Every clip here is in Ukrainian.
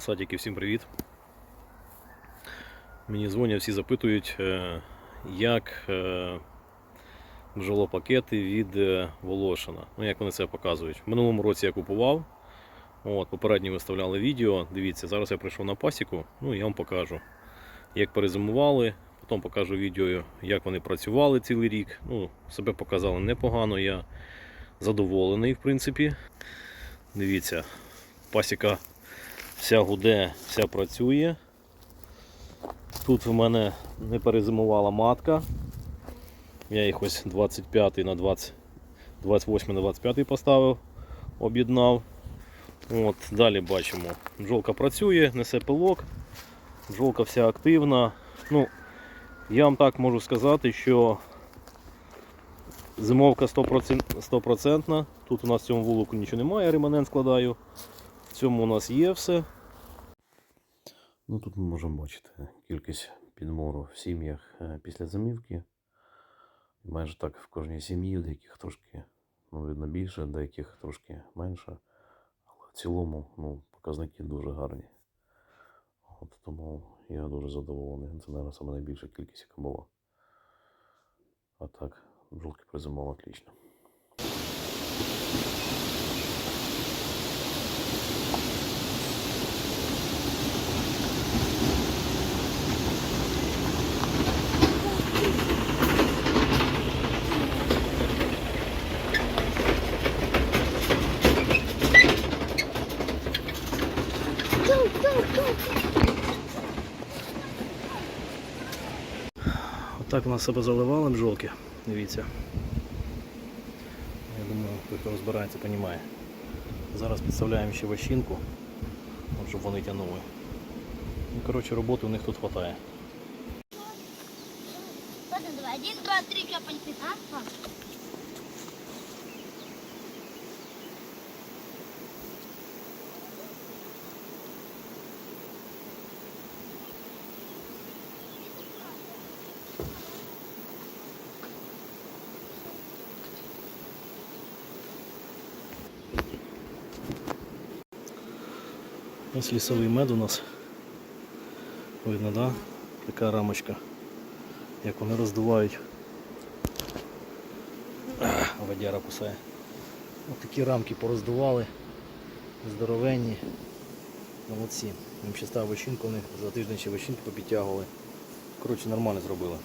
Садики, всім привіт. Мені дзвонять, всі запитують, е, як е, бджолопакети від е, Волошина. Ну, як вони це показують. В минулому році я купував. От, попередньо виставляли відео. Дивіться, зараз я прийшов на пасіку, ну я вам покажу, як перезимували. Потім покажу відео, як вони працювали цілий рік. Ну, себе показали непогано, я задоволений, в принципі. Дивіться, пасіка вся гуде, вся працює. Тут в мене не перезимувала матка. Я їх ось 25 на 20, 28 на 25 поставив, об'єднав. От, Далі бачимо, бджолка працює, несе пилок, бджолка вся активна. Ну, я вам так можу сказати, що зимовка 100%, 100%. Тут у нас в цьому вулику нічого немає, реманент складаю. В цьому у нас є все. Ну, тут ми можемо бачити кількість підмору в сім'ях е, після зимівки. Майже так в кожній сім'ї, деяких трошки ну, видно більше, деяких трошки менше. Але в цілому ну, показники дуже гарні. От, тому я дуже задоволений. Це, мабуть, найбільша кількість, яка була. А так, бджолки призимували отлично. Отак у нас себе заливали бджолки. Дивіться. Я думаю, хто розбирається, розуміє. Зараз підставляємо ще ващинку, щоб вони тягнули. Ну, коротше, роботи у них тут вистачає. Один, два, три, капельки. Ось лісовий мед у нас. Видно, да? Така рамочка. Як вони роздувають. Водяра кусає. Ось такі рамки пороздували. Здоровенні. Молодці. Їм ще став вищинку, вони за тиждень ще вищинки попідтягували. Коротше, нормально зробили.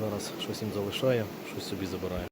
Зараз щось їм залишає, щось собі забирає.